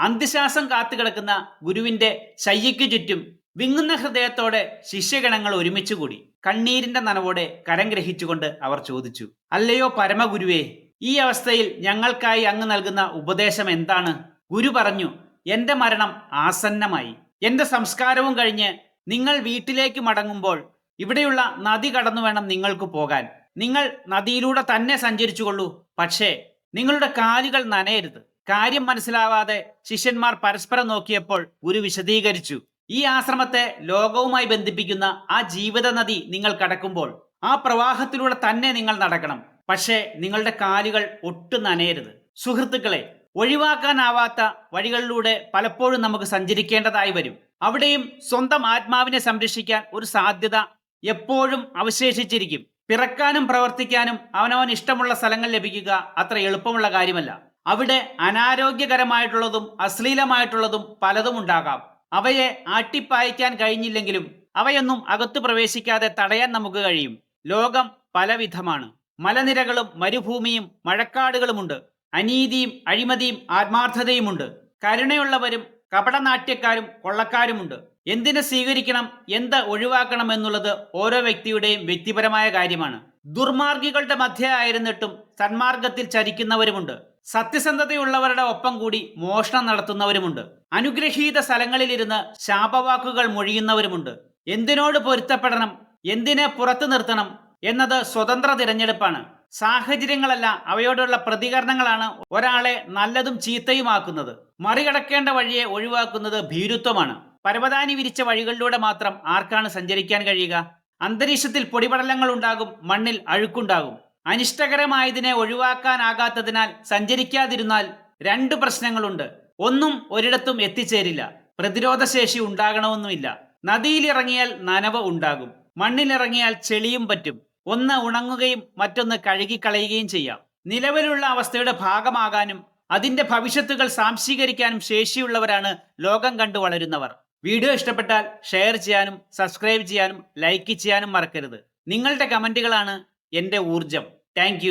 അന്ത്യശ്വാസം കാത്തുകിടക്കുന്ന ഗുരുവിന്റെ ശയ്യയ്ക്കു ചുറ്റും വിങ്ങുന്ന ഹൃദയത്തോടെ ശിഷ്യഗണങ്ങൾ ഒരുമിച്ചുകൂടി കണ്ണീരിന്റെ നനവോടെ കരം ഗ്രഹിച്ചുകൊണ്ട് അവർ ചോദിച്ചു അല്ലയോ പരമഗുരുവേ ഈ അവസ്ഥയിൽ ഞങ്ങൾക്കായി അങ്ങ് നൽകുന്ന ഉപദേശം എന്താണ്? ഗുരു പറഞ്ഞു എന്റെ മരണം ആസന്നമായി. എന്റെ സംസ്കാരവും കഴിഞ്ഞ് നിങ്ങൾ വീട്ടിലേക്ക് മടങ്ങുമ്പോൾ ഇവിടെയുള്ള നദി കടന്നു വേണം നിങ്ങൾക്ക് പോകാൻ. നിങ്ങൾ നദിയിലൂടെ തന്നെ സഞ്ചരിച്ചുകൊള്ളൂ. പക്ഷേ നിങ്ങളുടെ കാലുകൾ നനയരുത്. കാര്യം മനസ്സിലാവാതെ ശിഷ്യന്മാർ പരസ്പരം നോക്കിയപ്പോൾ ഗുരു വിശദീകരിച്ചു. ഈ ആശ്രമത്തെ ലോകവുമായി ബന്ധിപ്പിക്കുന്ന ആ ജീവിത നദി നിങ്ങൾ കടക്കുമ്പോൾ ആ പ്രവാഹത്തിലൂടെ തന്നെ നിങ്ങൾ നടക്കണം. പക്ഷേ നിങ്ങളുടെ കാലുകൾ ഒട്ടും നനയരുത്. സുഹൃത്തുക്കളെ ഒഴിവാക്കാനാവാത്ത വഴികളിലൂടെ പലപ്പോഴും നമുക്ക് സഞ്ചരിക്കേണ്ടതായി വരും. അവിടെയും സ്വന്തം ആത്മാവിനെ സംരക്ഷിക്കാൻ ഒരു സാധ്യത എപ്പോഴും അവശേഷിച്ചിരിക്കും. പിറക്കാനും പ്രവർത്തിക്കാനും അവനവൻ ഇഷ്ടമുള്ള സ്ഥലങ്ങൾ ലഭിക്കുക അത്ര എളുപ്പമുള്ള കാര്യമല്ല. അവിടെ അനാരോഗ്യകരമായിട്ടുള്ളതും അശ്ലീലമായിട്ടുള്ളതും പലതും ഉണ്ടാകാം. അവയെ ആട്ടിപ്പായിക്കാൻ കഴിഞ്ഞില്ലെങ്കിലും അവയൊന്നും അകത്തു പ്രവേശിക്കാതെ തടയാൻ നമുക്ക് കഴിയും. ലോകം പലവിധമാണ്. മലനിരകളും മരുഭൂമിയും മഴക്കാടുകളുമുണ്ട്. അനീതിയും അഴിമതിയും ആത്മാർത്ഥതയുമുണ്ട്. കരുണയുള്ളവരും കപടനാട്യക്കാരും കൊള്ളക്കാരുമുണ്ട്. എന്തിനെ സ്വീകരിക്കണം എന്ത് ഒഴിവാക്കണം എന്നുള്ളത് ഓരോ വ്യക്തിയുടെയും വ്യക്തിപരമായ കാര്യമാണ്. ദുർമാർഗികളുടെ മധ്യ ആയിരുന്നിട്ടും സന്മാർഗത്തിൽ ചരിക്കുന്നവരുമുണ്ട്. സത്യസന്ധതയുള്ളവരുടെ ഒപ്പം കൂടി മോഷണം നടത്തുന്നവരുമുണ്ട്. അനുഗ്രഹീത സ്ഥലങ്ങളിലിരുന്ന് ശാപവാക്കുകൾ മൊഴിയുന്നവരുമുണ്ട്. എന്തിനോട് പൊരുത്തപ്പെടണം? എന്തിനെ പുറത്തു നിർത്തണം? എന്നത് സ്വതന്ത്ര തിരഞ്ഞെടുപ്പാണ്. സാഹചര്യങ്ങളല്ല അവയോടുള്ള പ്രതികരണങ്ങളാണ് ഒരാളെ നല്ലതും ചീത്തയുമാക്കുന്നത്. മറികടക്കേണ്ട വഴിയെ ഒഴിവാക്കുന്നത് ഭീരുത്വമാണ്. പരവതാനി വിരിച്ച വഴികളിലൂടെ മാത്രം ആർക്കാണ് സഞ്ചരിക്കാൻ കഴിയുക? അന്തരീക്ഷത്തിൽ പൊടിപടലങ്ങൾ ഉണ്ടാകും മണ്ണിൽ അഴുക്കുണ്ടാകും. അനിഷ്ടകരമായതിനെ ഒഴിവാക്കാനാകാത്തതിനാൽ സഞ്ചരിക്കാതിരുന്നാൽ രണ്ട് പ്രശ്നങ്ങളുണ്ട്. ഒന്നും ഒരിടത്തും എത്തിച്ചേരില്ല. പ്രതിരോധശേഷി ഉണ്ടാകണമെന്നുമില്ല. നദിയിലിറങ്ങിയാൽ നനവ് ഉണ്ടാകും. മണ്ണിലിറങ്ങിയാൽ ചെളിയും പറ്റും. ഒന്ന് ഉണങ്ങുകയും മറ്റൊന്ന് കഴുകിക്കളയുകയും ചെയ്യാം. നിലവിലുള്ള അവസ്ഥയുടെ ഭാഗമാകാനും അതിന്റെ ഭവിഷ്യത്തുകൾ സാംശീകരിക്കാനും ശേഷിയുള്ളവരാണ് ലോകം കണ്ടു വളരുന്നവർ. വീഡിയോ ഇഷ്ടപ്പെട്ടാൽ ഷെയർ ചെയ്യാനും സബ്സ്ക്രൈബ് ചെയ്യാനും ലൈക്ക് ചെയ്യാനും മറക്കരുത്. നിങ്ങളുടെ കമന്റുകളാണ് എന്റെ ഊർജം താങ്ക്